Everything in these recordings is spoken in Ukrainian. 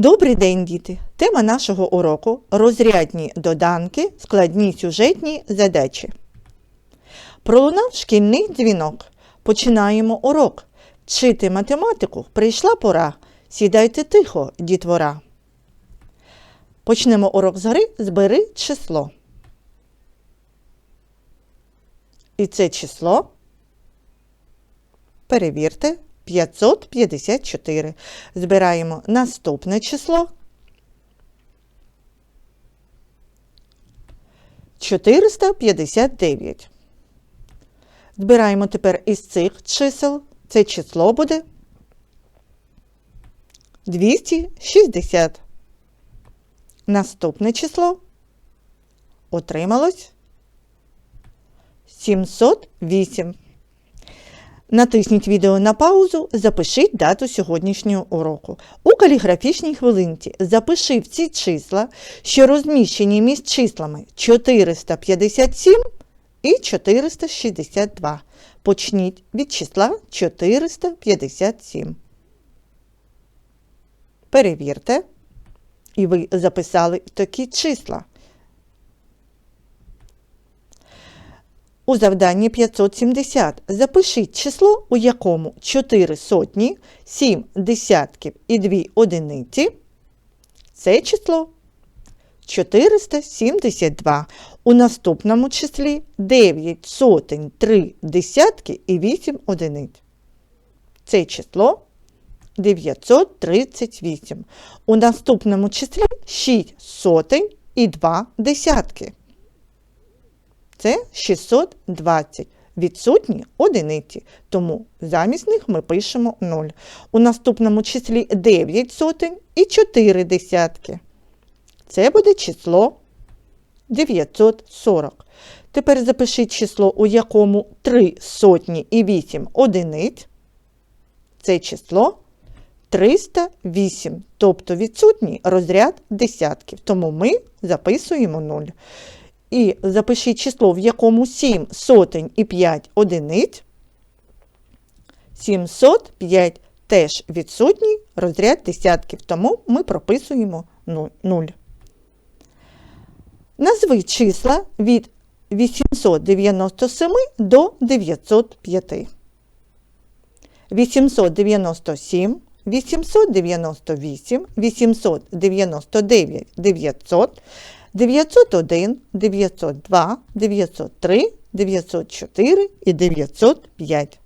Добрий день, діти! Тема нашого уроку розрядні доданки, складні сюжетні задачі. Пролунав шкільний дзвінок. Починаємо урок. Вчити математику прийшла пора. Сідайте тихо, дітвора. Почнемо урок з гри Збери число. І це число. Перевірте 554. Збираємо наступне число. 459. Збираємо тепер із цих чисел. Це число буде 260. Наступне число отрималось 708. Натисніть відео на паузу, запишіть дату сьогоднішнього уроку. У каліграфічній хвилинці запиши всі числа, що розміщені між числами 457 і 462. Почніть від числа 457. Перевірте. І ви записали такі числа. У завданні 570 запишіть число, у якому 4 сотні, 7 десятків і 2 одиниці. Це число 472. У наступному числі 9 сотень, 3 десятки і 8 одиниць. Це число 938. У наступному числі 6 сотень і 2 десятки. Це 620. Відсутні одиниці, тому замість них ми пишемо 0. У наступному числі 9 сотень і 4 десятки. Це буде число 940. Тепер запишіть число, у якому 3 сотні і 8 одиниць. Це число 308, тобто відсутній розряд десятків. Тому ми записуємо 0. І запишіть число, в якому 7 сотень і 5 одиниць. 705 теж відсутній розряд десятків, тому ми прописуємо 0. Назви числа від 897 до 905. 897, 898, 899, 900, 901, 902, 903, 904 і 905.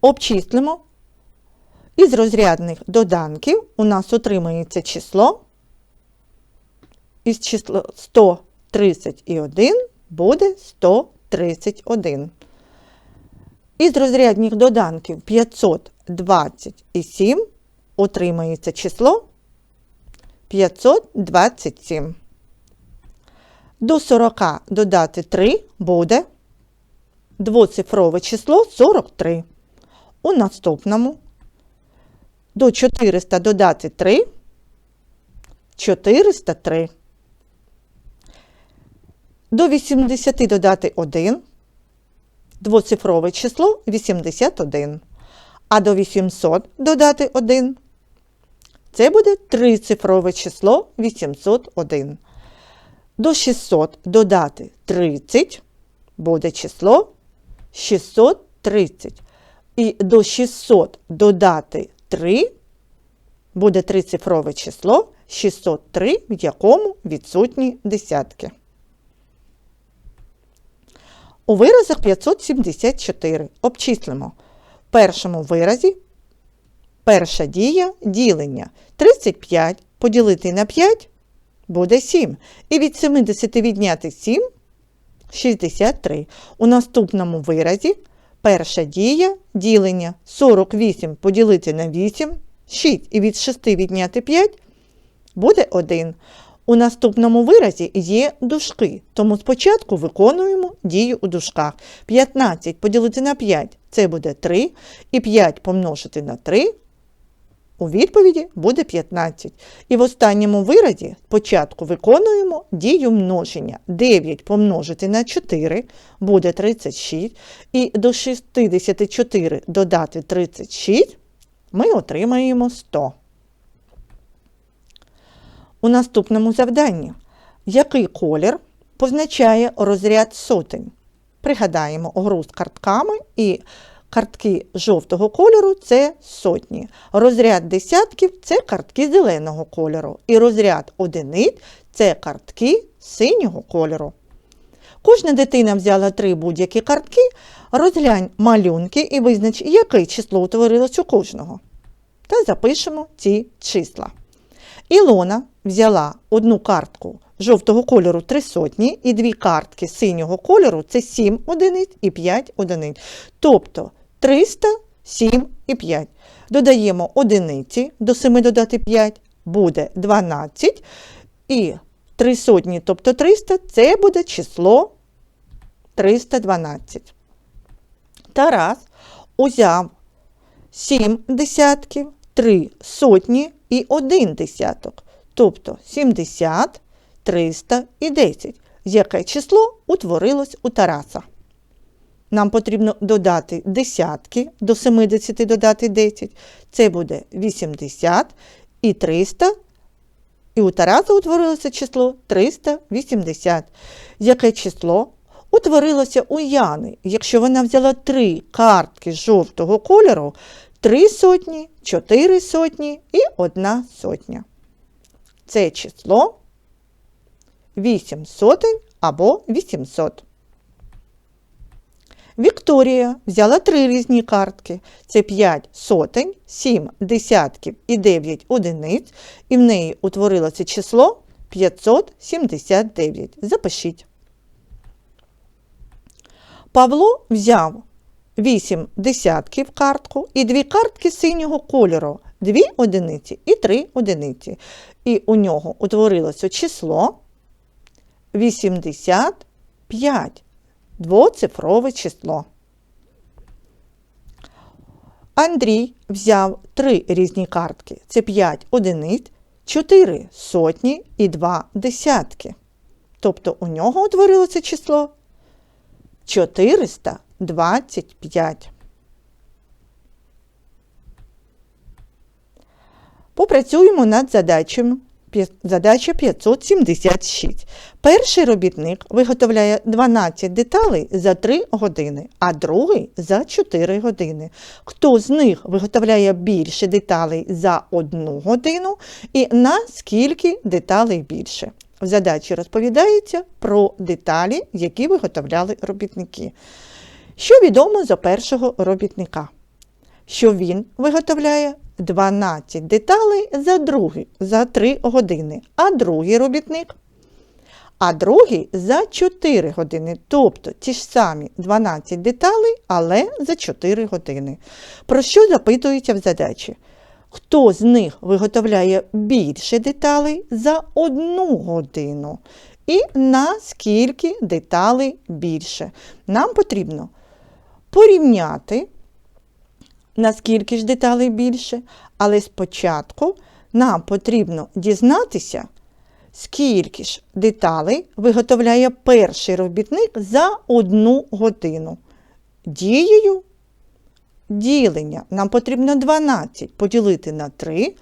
Обчислимо. Із розрядних доданків у нас отримується число. Із числа 131 буде 131. Із розрядних доданків 527 отримається число 527. До 40 додати 3 буде двоцифрове число 43. У наступному до 400 додати 3 403. До 80 додати 1 двоцифрове число 81. А до 800 додати 1 це буде трицифрове число 801. До 600 додати 30 буде число 630. І до 600 додати 3 буде трицифрове число 603, в якому відсутні десятки. У виразах 574 обчислимо. В першому виразі перша дія ділення. 35 поділити на 5 буде 7. І від 70 відняти 7 63. У наступному виразі перша дія ділення 48 поділити на 8 6. І від 6 відняти 5 буде 1. У наступному виразі є дужки, тому спочатку виконуємо дію у дужках. 15 поділити на 5 це буде 3, і 5 помножити на 3 у відповіді буде 15. І в останньому виразі спочатку виконуємо дію множення. 9 помножити на 4 буде 36. І до 64 додати 36 ми отримаємо 100. У наступному завданні який колір позначає розряд сотень? Пригадаємо гру з картками і картки жовтого кольору це сотні. Розряд десятків це картки зеленого кольору. І розряд одиниць це картки синього кольору. Кожна дитина взяла три будь-які картки, розглянь малюнки і визнач, яке число утворилось у кожного. Та запишемо ці числа. Ілона взяла одну картку жовтого кольору 3 сотні і дві картки синього кольору це 7 одиниць і 5 одиниць. Тобто 300, 7 і 5. Додаємо одиниці, до 7 додати 5 буде 12. І 3 сотні, тобто 300, це буде число 312. Тарас узяв 7 десятків, 3 сотні і 1 десяток. Тобто 70, 300 і 10. Яке число утворилось у Тараса? Нам потрібно додати десятки, до 70 додати 10. Це буде 80 і 300. І у Тараса утворилося число 380. Яке число утворилося у Яни, якщо вона взяла три картки жовтого кольору, 3 сотні, 4 сотні і 1 сотня. Це число 8 сотень або 800. Вікторія взяла три різні картки. Це 5 сотень, 7 десятків і 9 одиниць, і в неї утворилося число 579. Запишіть. Павло взяв 8 десятків картку і дві картки синього кольору, 2 одиниці і 3 одиниці. І у нього утворилося число 85 двоцифрове число. Андрій взяв три різні картки. Це 5 одиниць, 4 сотні і 2 десятки. Тобто у нього утворилося число 425. Попрацюємо над задачею Задача 576. Перший робітник виготовляє 12 деталей за 3 години, а другий за 4 години. Хто з них виготовляє більше деталей за 1 годину і на скільки деталей більше? В задачі розповідається про деталі, які виготовляли робітники. Що відомо за першого робітника? Що він виготовляє 12 деталей за другий, за 3 години, а другий робітник, а другий за 4 години. Тобто ті ж самі 12 деталей, але за 4 години. Про що запитується в задачі? Хто з них виготовляє більше деталей за 1 годину? І на скільки деталей більше? Нам потрібно порівняти наскільки ж деталей більше, але спочатку нам потрібно дізнатися, скільки ж деталей виготовляє перший робітник за одну годину. Дією ділення нам потрібно 12 поділити на 3.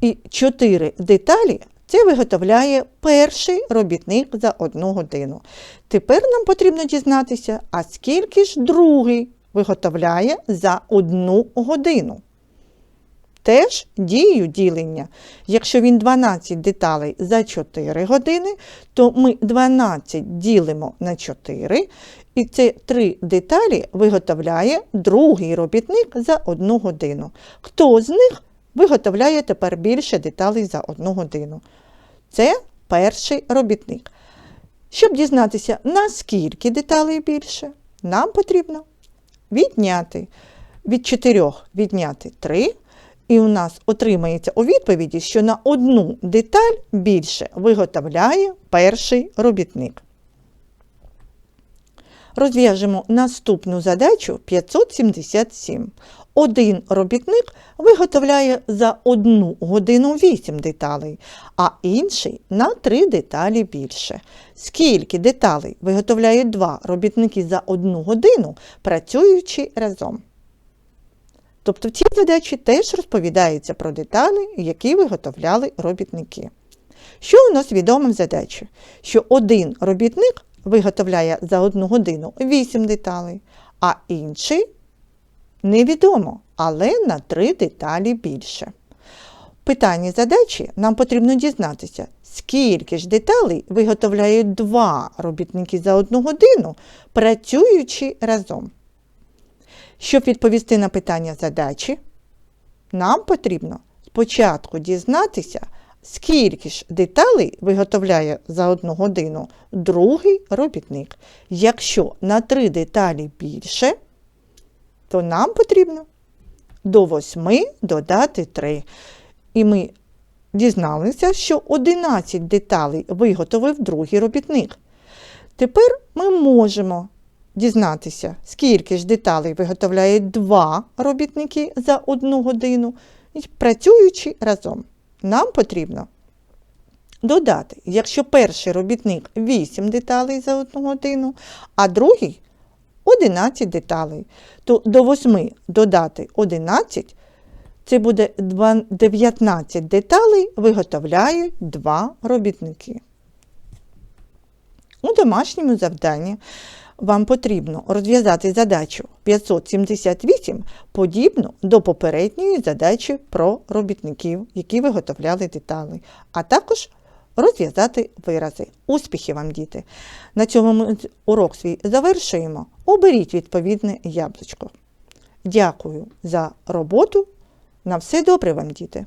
І 4 деталі це виготовляє перший робітник за одну годину. Тепер нам потрібно дізнатися, а скільки ж другий виготовляє за одну годину. Теж дією ділення. Якщо він 12 деталей за 4 години, то ми 12 ділимо на 4, і це 3 деталі виготовляє другий робітник за 1 годину. Хто з них виготовляє тепер більше деталей за 1 годину? Це перший робітник. Щоб дізнатися, наскільки деталей більше, нам потрібно відняти. Від 4 відняти 3. І у нас отримається у відповіді, що на одну деталь більше виготовляє перший робітник. Розв'яжемо наступну задачу 577. Один робітник виготовляє за одну годину 8 деталей, а інший на 3 деталі більше. Скільки деталей виготовляють два робітники за одну годину, працюючи разом? Тобто в цій задачі теж розповідається про деталі, які виготовляли робітники. Що у нас відомо в задачі? Що один робітник виготовляє за одну годину 8 деталей, а інший невідомо, але на 3 деталі більше. В питанні задачі нам потрібно дізнатися, скільки ж деталей виготовляють два робітники за одну годину, працюючи разом. Щоб відповісти на питання задачі, нам потрібно спочатку дізнатися, скільки ж деталей виготовляє за одну годину другий робітник. Якщо на три деталі більше, то нам потрібно до 8 додати 3. І ми дізналися, що 11 деталей виготовив другий робітник. Тепер ми можемо дізнатися, скільки ж деталей виготовляють два робітники за одну годину, працюючи разом. Нам потрібно додати, якщо перший робітник 8 деталей за одну годину, а другий 11 деталей, то до 8 додати 11 це буде 19 деталей виготовляють два робітники. У домашньому завданні вам потрібно розв'язати задачу 578 подібну до попередньої задачі про робітників, які виготовляли деталі, а також розв'язати вирази. Успіхів вам, діти! На цьому ми урок свій завершуємо. Оберіть відповідне яблучко. Дякую за роботу. На все добре вам, діти!